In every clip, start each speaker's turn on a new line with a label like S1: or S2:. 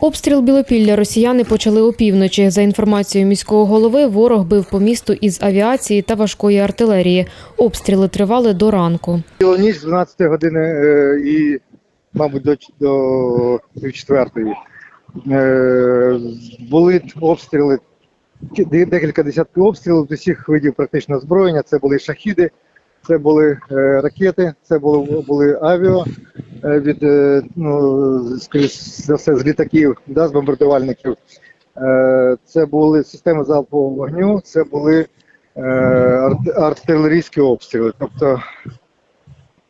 S1: Обстріл Білопілля росіяни почали опівночі. За інформацією міського голови, ворог бив по місту із авіації та важкої артилерії. Обстріли тривали до ранку.
S2: Цілу ніч з 12 години е, і, мабуть, до, до півчетвертої. Е, були обстріли, декілька десятків обстрілів з усіх видів практично озброєння. Це були шахіди, це були е, ракети, це були, були авіо е, від, е, ну, скоріш за все, з літаків, да, з бомбардувальників. Е, це були системи залпового вогню, це були е, артилерійські обстріли. Тобто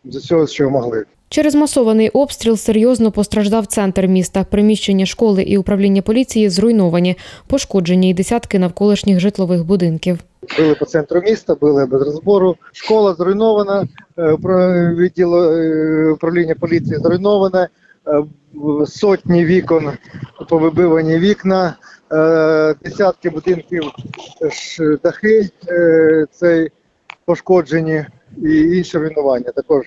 S2: з усього, що могли.
S1: Через масований обстріл серйозно постраждав центр міста. Приміщення школи і управління поліції зруйновані, пошкоджені й десятки навколишніх житлових будинків.
S2: Били по центру міста, били без розбору. Школа зруйнована, е, відділ е, управління поліції зруйноване, е, сотні вікон повибивані вікна, десятки будинків дахи цей пошкоджені і інше руйнування також.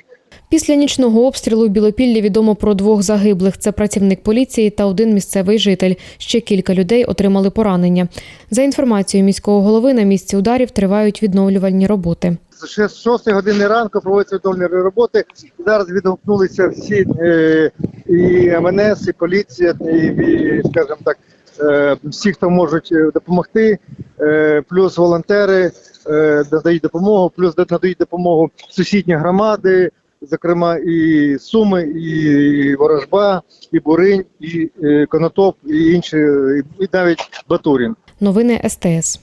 S1: Після нічного обстрілу у Білопіллі відомо про двох загиблих. Це працівник поліції та один місцевий житель. Ще кілька людей отримали поранення. За інформацією міського голови, на місці ударів тривають відновлювальні роботи.
S2: З 6 години ранку проводяться відновлені роботи. Зараз відгукнулися всі е, і МНС, і поліція, і, скажімо так, е, всі, хто можуть е, допомогти, плюс волонтери надають допомогу, плюс надають допомогу сусідні громади, зокрема і Суми, і Ворожба, і Буринь, і е, Конотоп, і інші, і навіть Батурін.
S1: Новини СТС.